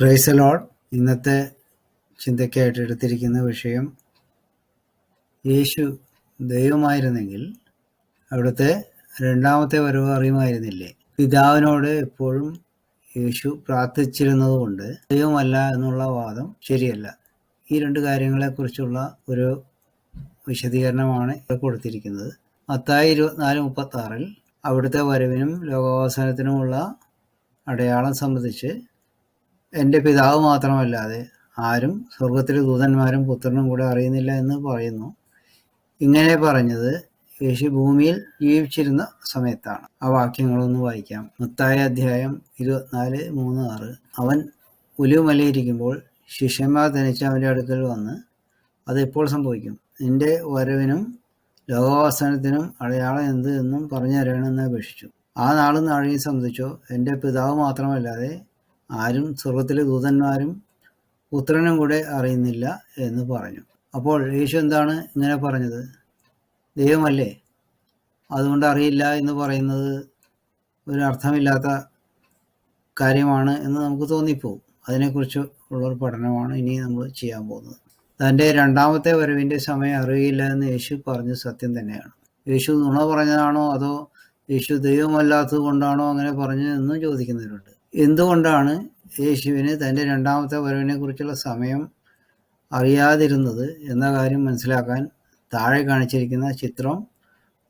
പ്രൈസലോഡ് ഇന്നത്തെ ചിന്തയ്ക്കായിട്ട് എടുത്തിരിക്കുന്ന വിഷയം യേശു ദൈവമായിരുന്നെങ്കിൽ അവിടുത്തെ രണ്ടാമത്തെ വരവ് അറിയുമായിരുന്നില്ലേ? പിതാവിനോട് എപ്പോഴും യേശു പ്രാർത്ഥിച്ചിരുന്നത് കൊണ്ട് ദൈവമല്ല എന്നുള്ള വാദം ശരിയല്ല. ഈ രണ്ട് കാര്യങ്ങളെക്കുറിച്ചുള്ള ഒരു വിശദീകരണമാണ് കൊടുത്തിരിക്കുന്നത്. മത്തായി ഇരുപത്തിനാല് മുപ്പത്തി ആറിൽ അവിടുത്തെ വരവിനും ലോകാവസാനത്തിനുമുള്ള അടയാളം സംബന്ധിച്ച് എന്റെ പിതാവ് മാത്രമല്ലാതെ ആരും സ്വർഗത്തിലെ ദൂതന്മാരും പുത്രനും കൂടെ അറിയുന്നില്ല എന്ന് പറയുന്നു. ഇങ്ങനെ പറഞ്ഞത് യേശു ഭൂമിയിൽ ജീവിച്ചിരുന്ന സമയത്താണ്. ആ വാക്യങ്ങളൊന്ന് വായിക്കാം. മുത്തായ അധ്യായം ഇരുപത്തിനാല് മൂന്ന് ആറ് അവൻ ഉലുമലയിരിക്കുമ്പോൾ ശിഷ്യന്മാർ തനിച്ച് അവന്റെ അടുക്കൽ വന്ന് അതെപ്പോൾ സംഭവിക്കും? നിന്റെ വരവിനും ലോകവാസനത്തിനും അടയാളം എന്ത് എന്നും പറഞ്ഞു തരണമെന്ന് അപേക്ഷിച്ചു. ആ നാളും നാഴികയും സംബന്ധിച്ചോ? എന്റെ പിതാവ് മാത്രമല്ലാതെ ആരും സ്വർഗത്തിലെ ദൂതന്മാരും പുത്രനും കൂടെ അറിയുന്നില്ല എന്ന് പറഞ്ഞു. അപ്പോൾ യേശു എന്താണ് ഇങ്ങനെ പറഞ്ഞത്? ദൈവമല്ലേ? അതുകൊണ്ട് അറിയില്ല എന്ന് പറയുന്നത് ഒരു അർത്ഥമില്ലാത്ത കാര്യമാണ് എന്ന് നമുക്ക് തോന്നിപ്പോവും. അതിനെക്കുറിച്ച് ഉള്ളൊരു പഠനമാണ് ഇനി നമ്മൾ ചെയ്യാൻ പോകുന്നത്. തന്റെ രണ്ടാമത്തെ വരവിന്റെ സമയം അറിയില്ല എന്ന് യേശു പറഞ്ഞ സത്യം തന്നെയാണ്. യേശു നുണ പറഞ്ഞതാണോ അതോ യേശു ദൈവമല്ലാത്തത് കൊണ്ടാണോ അങ്ങനെ പറഞ്ഞതെന്നും ചോദിക്കുന്നവരുണ്ട്. എന്തുകൊണ്ടാണ് യേശുവിന് തന്റെ രണ്ടാമത്തെ വരവിനെ കുറിച്ചുള്ള സമയം അറിയാതിരുന്നത് എന്ന കാര്യം മനസ്സിലാക്കാൻ താഴെ കാണിച്ചിരിക്കുന്ന ചിത്രം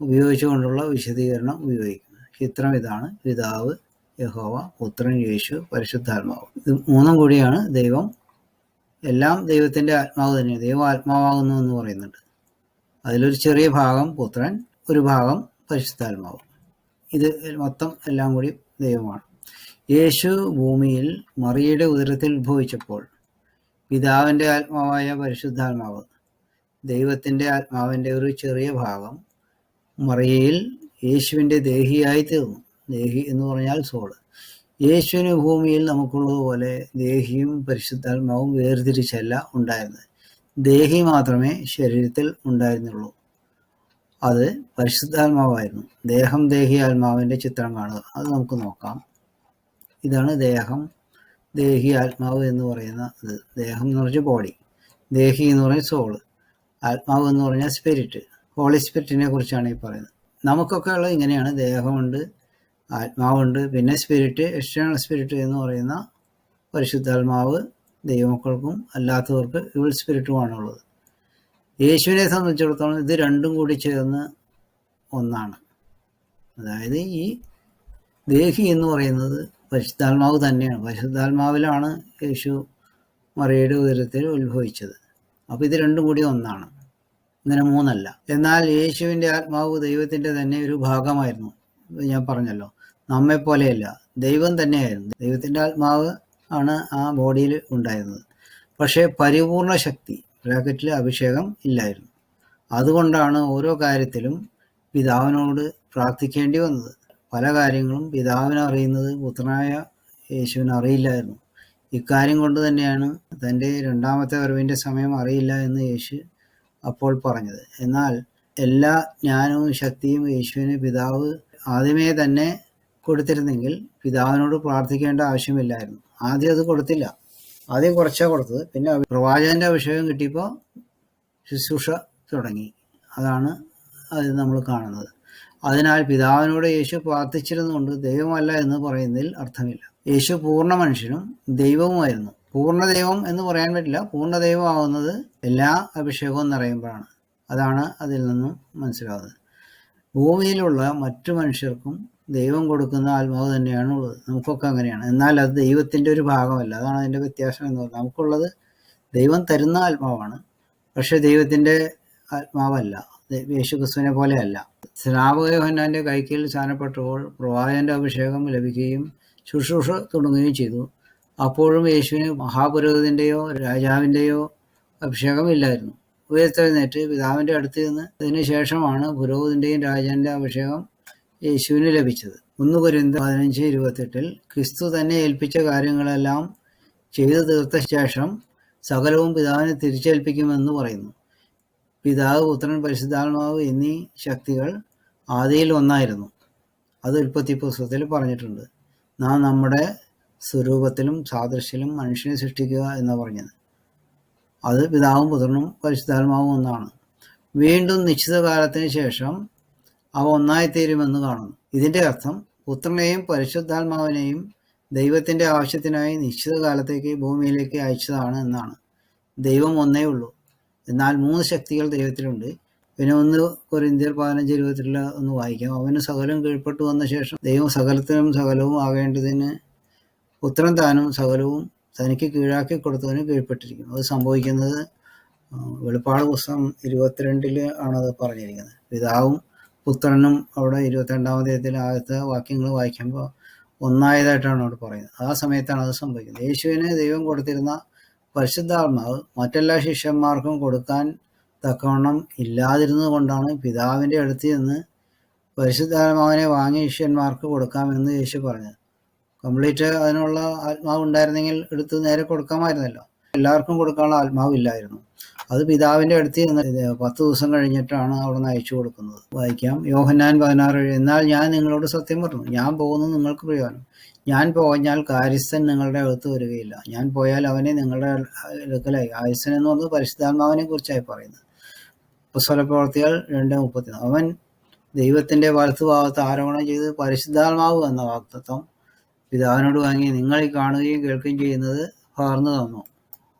ഉപയോഗിച്ചുകൊണ്ടുള്ള വിശദീകരണം ഉപയോഗിക്കുന്നു. ചിത്രം ഇതാണ്. പിതാവ് യഹോവ പുത്രൻ യേശു പരിശുദ്ധാത്മാവ്. ഇത് മൂന്നും കൂടിയാണ് ദൈവം. എല്ലാം ദൈവത്തിന്റെ ആത്മാവ് തന്നെയാണ്. ദൈവം ആത്മാവാകുന്നു എന്ന് പറയുന്നുണ്ട്. അതിലൊരു ചെറിയ ഭാഗം പുത്രൻ ഒരു ഭാഗം പരിശുദ്ധാത്മാവ്. ഇത് മൊത്തം എല്ലാം കൂടി ദൈവമാണ്. യേശു ഭൂമിയിൽ മറിയയുടെ ഉദരത്തിൽ ഉത്ഭവിച്ചപ്പോൾ പിതാവിന്റെ ആത്മാവായ പരിശുദ്ധാത്മാവ് ദൈവത്തിന്റെ ആത്മാവിന്റെ ഒരു ചെറിയ ഭാഗം മറിയയിൽ യേശുവിന്റെ ദേഹിയായി തീർന്നു. ദേഹി എന്ന് പറഞ്ഞാൽ സോൾ യേശുവിന് ഭൂമിയിൽ നമുക്കുള്ളതുപോലെ ദേഹിയും പരിശുദ്ധാത്മാവും വേർതിരിച്ചല്ല ഉണ്ടായിരുന്നത്. ദേഹി മാത്രമേ ശരീരത്തിൽ ഉണ്ടായിരുന്നുള്ളൂ. അത് പരിശുദ്ധാത്മാവായിരുന്നു. ദേഹം ദേഹി ആത്മാവിന്റെ ചിത്രം കാണുക. അത് നമുക്ക് നോക്കാം. ഇതാണ് ദേഹം. ദേഹി ആത്മാവ് എന്ന് പറയുന്ന ഇത്. ദേഹം എന്ന് പറഞ്ഞാൽ ബോഡി ദേഹി എന്ന് പറഞ്ഞാൽ സോൾ ആത്മാവ് എന്ന് പറഞ്ഞാൽ സ്പിരിറ്റ് ഹോളി സ്പിരിറ്റിനെ കുറിച്ചാണ് ഈ പറയുന്നത്. നമുക്കൊക്കെ ഉള്ളത് ഇങ്ങനെയാണ്. ദേഹമുണ്ട് ആത്മാവുണ്ട് പിന്നെ സ്പിരിറ്റ് എക്സ്റ്റേണൽ സ്പിരിറ്റ് എന്ന് പറയുന്ന പരിശുദ്ധാത്മാവ് ദൈവമക്കൾക്കും അല്ലാത്തവർക്ക് ഇവൾ സ്പിരിറ്റുമാണുള്ളത് യേശുവിനെ സംബന്ധിച്ചിടത്തോളം ഇത് രണ്ടും കൂടി ചേർന്ന് ഒന്നാണ്. അതായത് ഈ ദേഹി എന്ന് പറയുന്നത് പരിശുദ്ധാത്മാവ് തന്നെയാണ്. പരിശുദ്ധാത്മാവിലാണ് യേശു മറിയുടെ ഉദരത്തിൽ ഉത്ഭവിച്ചത്. അപ്പോൾ ഇത് രണ്ടും കൂടി ഒന്നാണ്. ഇങ്ങനെ മൂന്നല്ല. എന്നാൽ യേശുവിന്റെ ആത്മാവ് ദൈവത്തിന്റെ തന്നെ ഒരു ഭാഗമായിരുന്നു. ഞാൻ പറഞ്ഞല്ലോ. നമ്മെ പോലെയല്ല. ദൈവം തന്നെയായിരുന്നു. ദൈവത്തിന്റെ ആത്മാവ് ആണ് ആ ബോഡിയിൽ ഉണ്ടായിരുന്നത്. പക്ഷേ പരിപൂർണ ശക്തി ബ്രാക്കറ്റിൽ അഭിഷേകം ഇല്ലായിരുന്നു. അതുകൊണ്ടാണ് ഓരോ കാര്യത്തിലും പിതാവിനോട് പ്രാർത്ഥിക്കേണ്ടി വന്നത്. പല കാര്യങ്ങളും പിതാവിനെ അറിയുന്നത് പുത്രനായ യേശുവിന് അറിയില്ലായിരുന്നു. ഇക്കാര്യം കൊണ്ട് തന്നെയാണ് തന്റെ രണ്ടാമത്തെ വരവിന്റെ സമയം അറിയില്ല എന്ന് യേശു അപ്പോൾ പറഞ്ഞത്. എന്നാൽ എല്ലാ ജ്ഞാനവും ശക്തിയും യേശുവിന് പിതാവ് ആദ്യമേ തന്നെ കൊടുത്തിരുന്നെങ്കിൽ പിതാവിനോട് പ്രാർത്ഥിക്കേണ്ട ആവശ്യമില്ലായിരുന്നു. ആദ്യം അത് കൊടുത്തില്ല. ആദ്യം കുറച്ചാണ് കൊടുത്തത്. പിന്നെ പ്രവാചകന്റെ അഭിഷേകം കിട്ടിയപ്പോൾ ശുശ്രൂഷ തുടങ്ങി. അതാണ് അത് നമ്മൾ കാണുന്നത്. അതിനാൽ പിതാവിനോട് യേശു പ്രാർത്ഥിച്ചിരുന്നുകൊണ്ട് ദൈവമല്ല എന്ന് പറയുന്നതിൽ അർത്ഥമില്ല. യേശു പൂർണ മനുഷ്യനും ദൈവവുമായിരുന്നു. പൂർണ ദൈവം എന്ന് പറയാൻ പറ്റില്ല. പൂർണ ദൈവമാവുന്നത് എല്ലാ അഭിഷേകവും നിറയുമ്പോഴാണ്. അതാണ് അതിൽ നിന്നും മനസ്സിലാവുന്നത്. ഭൂമിയിലുള്ള മറ്റു മനുഷ്യർക്കും ദൈവം കൊടുക്കുന്ന ആത്മാവ് തന്നെയാണ് ഉള്ളത്. നമുക്കൊക്കെ അങ്ങനെയാണ്. എന്നാൽ അത് ദൈവത്തിന്റെ ഒരു ഭാഗമല്ല. അതാണ് അതിന്റെ വ്യത്യാസം എന്ന് പറയുന്നത്. നമുക്കുള്ളത് ദൈവം തരുന്ന ആത്മാവാണ്. പക്ഷേ ദൈവത്തിന്റെ ആത്മാവല്ല. യേശു ക്രിസ്തുവിനെ പോലെയല്ല. സ്നാപകയോഹന്നാന്റെ കൈക്കൽ സ്ഥാനപ്പെട്ടപ്പോൾ പ്രവാചകന്റെ അഭിഷേകം ലഭിക്കുകയും ശുശ്രൂഷ തുടങ്ങുകയും ചെയ്തു. അപ്പോഴും യേശുവിന് മഹാപുരോഹിതന്റെയോ രാജാവിന്റെയോ അഭിഷേകം ഇല്ലായിരുന്നു. ഉയർത്തെഴുന്നേറ്റ് പിതാവിന്റെ അടുത്ത് നിന്ന് ഇതിനു ശേഷമാണ് പുരോഹിതന്റെയും രാജാവിന്റെ അഭിഷേകം യേശുവിന് ലഭിച്ചത്. ഒന്ന് കുരിന്ത പതിനഞ്ച് ഇരുപത്തെട്ടിൽ ക്രിസ്തു തന്നെ ഏൽപ്പിച്ച കാര്യങ്ങളെല്ലാം ചെയ്തു തീർത്ത ശേഷം സകലവും പിതാവിനെ തിരിച്ചേൽപ്പിക്കുമെന്ന് പറയുന്നു. പിതാവ് പുത്രൻ പരിശുദ്ധാത്മാവ് എന്നീ ശക്തികൾ ആദിയിൽ ഒന്നായിരുന്നു. അത് ഉൽപ്പത്തി പുസ്തകത്തിൽ പറഞ്ഞിട്ടുണ്ട്. നാം നമ്മുടെ സ്വരൂപത്തിലും സാദൃശ്യത്തിലും മനുഷ്യനെ സൃഷ്ടിക്കുക എന്ന് പറഞ്ഞത്. അത് പിതാവും പുത്രനും പരിശുദ്ധാത്മാവും ഒന്നാണ്. വീണ്ടും നിശ്ചിത കാലത്തിന് ശേഷം അവ ഒന്നായിത്തീരുമെന്ന് കാണുന്നു. ഇതിന്റെ അർത്ഥം പുത്രനെയും പരിശുദ്ധാത്മാവിനെയും ദൈവത്തിന്റെ ആവശ്യത്തിനായി നിശ്ചിത കാലത്തേക്ക് ഭൂമിയിലേക്ക് അയച്ചതാണ് എന്നാണ്. ദൈവം ഒന്നേ ഉള്ളൂ. എന്നാൽ മൂന്ന് ശക്തികൾ ദൈവത്തിലുണ്ട്. പിന്നെ ഒന്ന് കൊരിന്ത്യർ പതിനഞ്ച് ഇരുപത്തിൽ ഒന്ന് വായിക്കാം. അവന് സകലം കീഴ്പ്പെട്ടു വന്ന ശേഷം ദൈവം സകലത്തിനും സകലവും ആകേണ്ടതിന് പുത്രൻ താനും സകലവും തനിക്ക് കീഴാക്കി കൊടുത്തവന് കീഴ്പ്പെട്ടിരിക്കും അത് സംഭവിക്കുന്നത് വെളുപ്പാട് പുസ്തകം ആണത് ആണ് അത് പറഞ്ഞിരിക്കുന്നത്. പിതാവും പുത്രനും അവിടെ ഇരുപത്തിരണ്ടാം അധ്യായത്തിൽ ആദ്യത്തെ വാക്യങ്ങൾ വായിക്കുമ്പോൾ ഒന്നായതായിട്ടാണ് അവിടെ പറയുന്നത്. ആ സമയത്താണ് അത് സംഭവിക്കുന്നത്. യേശുവിന് ദൈവം കൊടുത്തിരുന്ന പരിശുദ്ധാത്മാവ് മറ്റെല്ലാ ശിഷ്യന്മാർക്കും കൊടുക്കാൻ തക്കവണ്ണം ഇല്ലാതിരുന്നത് കൊണ്ടാണ് പിതാവിന്റെ അടുത്ത് നിന്ന് പരിശുദ്ധാത്മാവിനെ വാങ്ങി ശിഷ്യന്മാർക്ക് കൊടുക്കാമെന്ന് യേശു പറഞ്ഞത് കംപ്ലീറ്റ് അതിനുള്ള ആത്മാവ് ഉണ്ടായിരുന്നെങ്കിൽ എടുത്ത് നേരെ കൊടുക്കാമായിരുന്നല്ലോ. എല്ലാവർക്കും കൊടുക്കാനുള്ള ആത്മാവ് ഇല്ലായിരുന്നു. അത് പിതാവിന്റെ അടുത്ത് പത്ത് ദിവസം കഴിഞ്ഞിട്ടാണ് അവിടെ നിന്ന് അയച്ചു കൊടുക്കുന്നത്. വായിക്കാം. യോഹന്നാൻ പതിനാറ്. എന്നാൽ ഞാൻ നിങ്ങളോട് സത്യം പറഞ്ഞു. ഞാൻ പോകുന്നത് നിങ്ങൾക്ക് പ്രയോജനം. ഞാൻ പോയാൽ കാര്യസ്ഥൻ നിങ്ങളുടെ അടുത്ത് വരികയില്ല. ഞാൻ പോയാൽ അവനെ നിങ്ങളുടെ അടുക്കലായി. കാര്യസ്ഥൻ എന്ന് പറഞ്ഞത് പരിശുദ്ധാത്മാവിനെ കുറിച്ചായി പറയുന്നത്. പുസ്തക പ്രവർത്തികൾ രണ്ട് മുപ്പത്തി അവൻ ദൈവത്തിന്റെ വലത്തുഭാഗത്ത് ആരോപണം ചെയ്ത് പരിശുദ്ധാത്മാവ് എന്ന വാക്തത്വം പിതാവിനോട് വാങ്ങി നിങ്ങൾ കാണുകയും കേൾക്കുകയും ചെയ്യുന്നത് പകർന്നു തന്നു.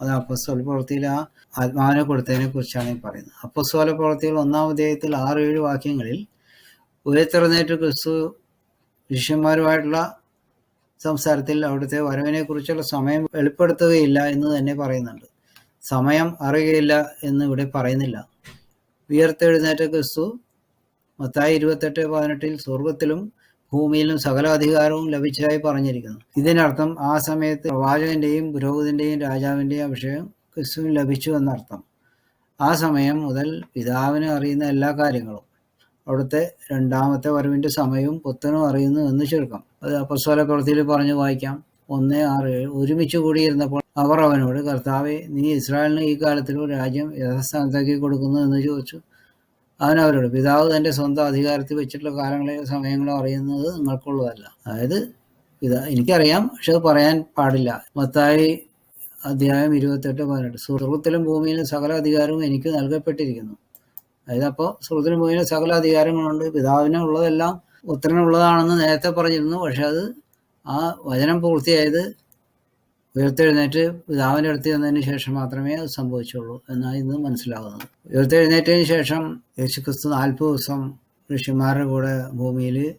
അത് അപ്പസ്തോല പ്രവൃത്തിയിൽ ആ ആത്മാവിനെ കൊടുത്തതിനെ കുറിച്ചാണ് ഈ പറയുന്നത്. അപ്പസ്തോല പ്രവൃത്തികൾ ഒന്നാം അധ്യായത്തിൽ ആറ് ഏഴ് വാക്യങ്ങളിൽ ഉയർത്തിറന്നേറ്റ് ക്രിസ്തു ശിഷ്യന്മാരുമായിട്ടുള്ള സംസാരത്തിൽ അവിടുത്തെ വരവിനെ കുറിച്ചുള്ള സമയം വെളിപ്പെടുത്തുകയില്ല എന്ന് തന്നെ പറയുന്നുണ്ട്. സമയം അറിയുകയില്ല എന്ന് ഇവിടെ പറയുന്നില്ല. ഉയർത്തെഴുന്നേറ്റ ക്രിസ്തു മത്തായി ഇരുപത്തെട്ട് പതിനെട്ടിൽ സ്വർഗത്തിലും ഭൂമിയിലും സകല അധികാരവും ലഭിച്ചതായി പറഞ്ഞിരിക്കുന്നു. ഇതിനർത്ഥം ആ സമയത്ത് പ്രവാചകന്റെയും പുരോഹിതന്റെയും രാജാവിന്റെയും അഭിഷേകം ക്രിസ്തുവിന് ലഭിച്ചു എന്നർത്ഥം. ആ സമയം മുതൽ പിതാവിന് അറിയുന്ന എല്ലാ കാര്യങ്ങളും അവിടുത്തെ രണ്ടാമത്തെ വരവിന്റെ സമയവും പുത്തനും അറിയുന്നു എന്ന് ചുരുക്കം. അത് അപ്പസ്വല പ്രവൃത്തിയിൽ പറഞ്ഞു വായിക്കാം. ഒന്ന് ആറ് ഒരുമിച്ച് കൂടിയിരുന്നപ്പോൾ അവർ അവനോട് കർത്താവെ നീ ഇസ്രായേലിന് ഈ കാലത്തിൽ രാജ്യം യഥാസ്ഥാനത്താക്കി കൊടുക്കുന്നു എന്ന് ചോദിച്ചു. അവൻ അവരോട് പിതാവ് തന്റെ സ്വന്തം അധികാരത്തിൽ വെച്ചിട്ടുള്ള കാലങ്ങളെയോ സമയങ്ങളോ അറിയുന്നത് നിങ്ങൾക്കുള്ളതല്ല. അതായത് പിതാ എനിക്കറിയാം പക്ഷെ അത് പറയാൻ പാടില്ല. മത്തായി അധ്യായം ഇരുപത്തെട്ട് പതിനെട്ട്. സുഹൃത്തിലും ഭൂമിയിലും സകല അധികാരവും എനിക്ക് നൽകപ്പെട്ടിരിക്കുന്നു. അതായത് അപ്പോൾ സുഹൃത്തിലും ഭൂമിയിലും സകല അധികാരങ്ങളുണ്ട്. പിതാവിനെ ഉള്ളതെല്ലാം ഉത്തരനുള്ളതാണെന്ന് നേരത്തെ പറഞ്ഞിരുന്നു. പക്ഷെ അത് ആ വചനം പൂർത്തിയായത് ഉയർത്തെഴുന്നേറ്റ് പിതാവിന്റെ അടുത്ത് ചെന്നതിന് ശേഷം മാത്രമേ അത് സംഭവിച്ചുള്ളൂ എന്നാണ് ഇന്ന് മനസ്സിലാകുന്നത്. ഉയർത്തെഴുന്നേറ്റതിന് ശേഷം യേശുക്രിസ്തു നാൽപ്പത് ദിവസം ഋഷിമാരുടെ കൂടെ ഭൂമിയിൽ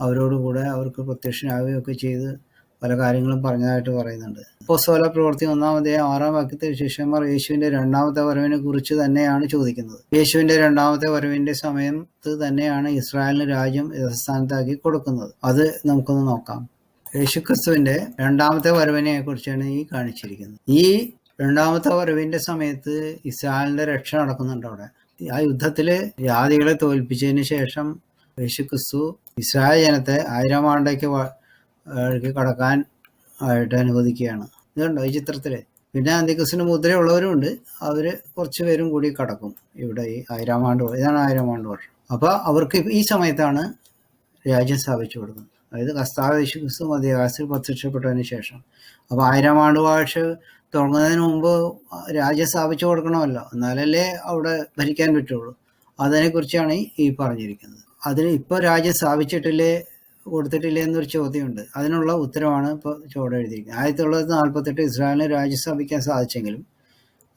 അവരോടുകൂടെ അവർക്ക് പ്രത്യക്ഷനാവുകയൊക്കെ ചെയ്ത് പല കാര്യങ്ങളും പറഞ്ഞതായിട്ട് പറയുന്നുണ്ട്. അപ്പോസ്തല പ്രവൃത്തി ഒന്നാമതേ ആറാം വാക്യത്തിൽ ശിഷ്യന്മാർ യേശുവിന്റെ രണ്ടാമത്തെ വരവിനെ കുറിച്ച് തന്നെയാണ് ചോദിക്കുന്നത്. യേശുവിന്റെ രണ്ടാമത്തെ വരവിന്റെ സമയത്ത് തന്നെയാണ് ഇസ്രായേലിന് രാജ്യം യഥസ്ഥാനത്താക്കി കൊടുക്കുന്നത്. അത് നമുക്കൊന്ന് നോക്കാം. യേശുക്രിസ്തുവിന്റെ രണ്ടാമത്തെ വരവിനെ കുറിച്ചാണ് ഈ കാണിച്ചിരിക്കുന്നത്. ഈ രണ്ടാമത്തെ വരവിന്റെ സമയത്ത് ഇസ്രായേലിന്റെ രക്ഷ നടക്കുന്നുണ്ട് അവിടെ. ആ യുദ്ധത്തിൽ ജാതികളെ തോൽപ്പിച്ചതിന് ശേഷം യേശുക്രിസ്തു ഇസ്രായേൽ ജനത്തെ ആയിരം ആണ്ടേക്ക് കടക്കാൻ ആയിട്ട് അനുവദിക്കുകയാണ്. ഇതുണ്ടോ ഈ ചിത്രത്തിൽ? പിന്നെ അന്തിക്രിസ്റ്റിന് മുദ്രയുള്ളവരുണ്ട് അവർ കുറച്ച് പേരും കൂടി കടക്കും ഇവിടെ ഈ ആയിരം ആണ്ട് ഇതാണ് ആയിരം ആണ്ട് വർഷം. അവർക്ക് ഈ സമയത്താണ് രാജ്യം സ്ഥാപിച്ചു കൊടുക്കുന്നത്. അതായത് കസ്താവ് യേശുക്രിസ്തു മധ്യകാലത്തിൽ പ്രത്യക്ഷപ്പെട്ടതിന് ശേഷം. അപ്പൊ ആയിരം ആണ്ട് വാഴ്ച തുടങ്ങുന്നതിന് മുമ്പ് രാജ്യം സ്ഥാപിച്ചു കൊടുക്കണമല്ലോ. എന്നാലല്ലേ അവിടെ ഭരിക്കാൻ പറ്റുള്ളൂ. അതിനെക്കുറിച്ചാണ് ഈ- പറഞ്ഞിരിക്കുന്നത്. അതിന് ഇപ്പൊ രാജ്യം സ്ഥാപിച്ചിട്ടില്ലേ കൊടുത്തിട്ടില്ലേ എന്നൊരു ചോദ്യമുണ്ട്. അതിനുള്ള ഉത്തരവാണ് ഇപ്പോൾ ചുവടെ എഴുതിയിരിക്കുന്നത്. ആയിരത്തി തൊള്ളായിരത്തി നാൽപ്പത്തെട്ട് ഇസ്രായേലിന് രാജ്യം സ്ഥാപിക്കാൻ സാധിച്ചെങ്കിലും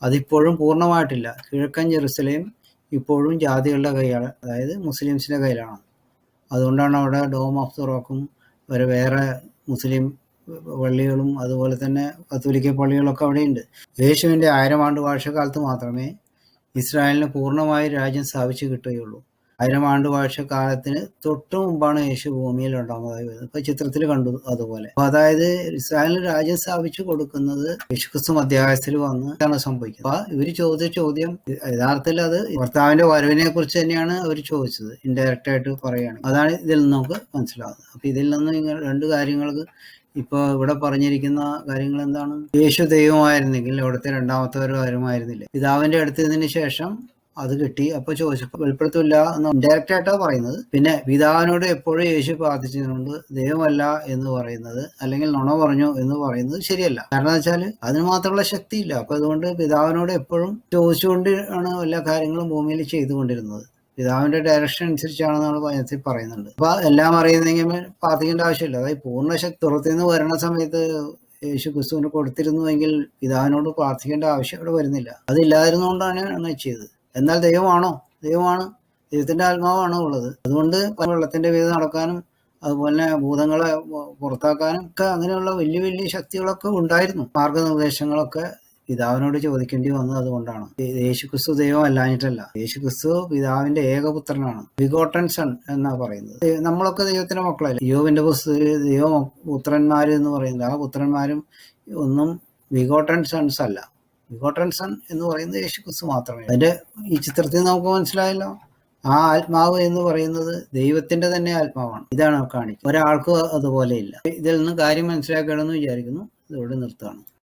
അതിപ്പോഴും പൂർണമായിട്ടില്ല. കിഴക്കൻ ജെറുസലേം ഇപ്പോഴും ജാതികളുടെ കൈയാണ് അതായത് മുസ്ലിംസിന്റെ കയ്യിലാണ്. അതുകൊണ്ടാണ് അവിടെ ഡോം ഓഫ് ദ റോക്കും ഒരു വേറെ മുസ്ലിം പള്ളികളും അതുപോലെ തന്നെ കത്തോലിക്ക പള്ളികളൊക്കെ അവിടെയുണ്ട്. യേശുവിന്റെ ആയിരം ആണ്ട് വാഴ്ചക്കാലത്ത് മാത്രമേ ഇസ്രായേലിന് പൂർണമായി രാജ്യം സ്ഥാപിച്ചു കിട്ടുകയുള്ളൂ. ആയിരം ആണ്ട് വാഴ്ചക്കാലത്തിന് തൊട്ടു മുമ്പാണ് യേശു ഭൂമിയിൽ ഉണ്ടാകുന്നതായി വരുന്നത്. ഇപ്പൊ ചിത്രത്തിൽ കണ്ടു അതുപോലെ. അപ്പൊ അതായത് ഇസ്രായേലിന് രാജ്യം സ്ഥാപിച്ചു കൊടുക്കുന്നത് യേശുക്രിസ്തു അധ്യായത്തിൽ വന്ന് ഇതാണ് സംഭവിക്കുന്നത്. അപ്പൊ ഇവർ ചോദിച്ച ചോദ്യം യഥാർത്ഥത്തിൽ അത് ഭർത്താവിന്റെ വരവിനെ കുറിച്ച് തന്നെയാണ് അവർ ചോദിച്ചത്. ഇൻഡയറക്റ്റ് ആയിട്ട് പറയുകയാണ് അതാണ് ഇതിൽ നിന്ന് നമുക്ക് മനസ്സിലാവുന്നത്. അപ്പൊ ഇതിൽ നിന്ന് നിങ്ങൾ രണ്ട് കാര്യങ്ങൾക്ക് ഇപ്പൊ ഇവിടെ പറഞ്ഞിരിക്കുന്ന കാര്യങ്ങൾ എന്താണ്? യേശു ദൈവമായിരുന്നെങ്കിൽ അവിടുത്തെ രണ്ടാമത്തെ ഒരു കാര്യമായിരുന്നില്ല. പിതാവിന്റെ അടുത്തതിന് ശേഷം അത് കിട്ടി. അപ്പൊ ചോദിച്ചപ്പോൾ വെളിപ്പെടുത്തില്ല എന്ന് ഇൻഡയറക്റ്റ് ആയിട്ടാണ് പറയുന്നത്. പിന്നെ പിതാവിനോട് എപ്പോഴും യേശു പ്രാർത്ഥിച്ചിട്ടുണ്ട് ദൈവമല്ല എന്ന് പറയുന്നത് അല്ലെങ്കിൽ നുണ പറഞ്ഞു എന്ന് പറയുന്നത് ശരിയല്ല. കാരണം വെച്ചാൽ അതിന് മാത്രമുള്ള ശക്തിയില്ല. അപ്പൊ അതുകൊണ്ട് പിതാവിനോട് എപ്പോഴും ചോദിച്ചുകൊണ്ട് ആണ് എല്ലാ കാര്യങ്ങളും ഭൂമിയിൽ ചെയ്തുകൊണ്ടിരുന്നത്. പിതാവിന്റെ ഡയറക്ഷൻ അനുസരിച്ചാണ് നമ്മൾ വചനത്തിൽ പറയുന്നുണ്ട്. അപ്പൊ എല്ലാം അറിയുന്നെങ്കിൽ പ്രാർത്ഥിക്കേണ്ട ആവശ്യമില്ല. അതായത് പൂർണ ശക്തി പുറത്തുനിന്ന് വരണ സമയത്ത് യേശു ക്രിസ്തുവിന് കൊടുത്തിരുന്നുവെങ്കിൽ പിതാവിനോട് പ്രാർത്ഥിക്കേണ്ട ആവശ്യം ഇവിടെ വരുന്നില്ല. അതില്ലാതിരുന്നുകൊണ്ടാണ് അങ്ങനെ ചെയ്തത്. എന്നാൽ ദൈവമാണോ? ദൈവമാണ്. ദൈവത്തിന്റെ ആത്മാവാണ് ഉള്ളത്. അതുകൊണ്ട് വെള്ളത്തിന്റെ വീത് നടക്കാനും അതുപോലെ ഭൂതങ്ങളെ പുറത്താക്കാനും ഒക്കെ അങ്ങനെയുള്ള വലിയ വലിയ ശക്തികളൊക്കെ ഉണ്ടായിരുന്നു. മാർഗനിർദ്ദേശങ്ങളൊക്കെ പിതാവിനോട് ചോദിക്കേണ്ടി വന്നത് അതുകൊണ്ടാണ്. യേശുക്രിസ്തു ദൈവം അല്ലാഞ്ഞിട്ടല്ല. യേശുക്രിസ്തു പിതാവിന്റെ ഏകപുത്രനാണ്. വിഗോട്ടൻ സൺ എന്നാ പറയുന്നത്. നമ്മളൊക്കെ ദൈവത്തിന്റെ മക്കളല്ലേ? യോവിന്റെ പുസ്തകത്തിൽ ദൈവ പുത്രന്മാര് എന്ന് പറയുന്നത്. ആ പുത്രന്മാരും ഒന്നും വിഗോട്ടൻ സൺസ് അല്ല. ബിഗോട്ടൻ സൺ എന്ന് പറയുന്നത് യേശുക്രിസ്തു മാത്രമേ അതിന്റെ ഈ ചിത്രത്തിൽ നമുക്ക് മനസ്സിലായല്ലോ ആ ആത്മാവ് എന്ന് പറയുന്നത് ദൈവത്തിന്റെ തന്നെ ആത്മാവാണ്. ഇതാണ് കാണിക്കുന്നത്. ഒരാൾക്ക് അതുപോലെ ഇല്ല. ഇതിൽ നിന്ന് കാര്യം മനസ്സിലാക്കണമെന്ന് വിചാരിക്കുന്നു. ഇതോടെ നിർത്തുകയാണ്.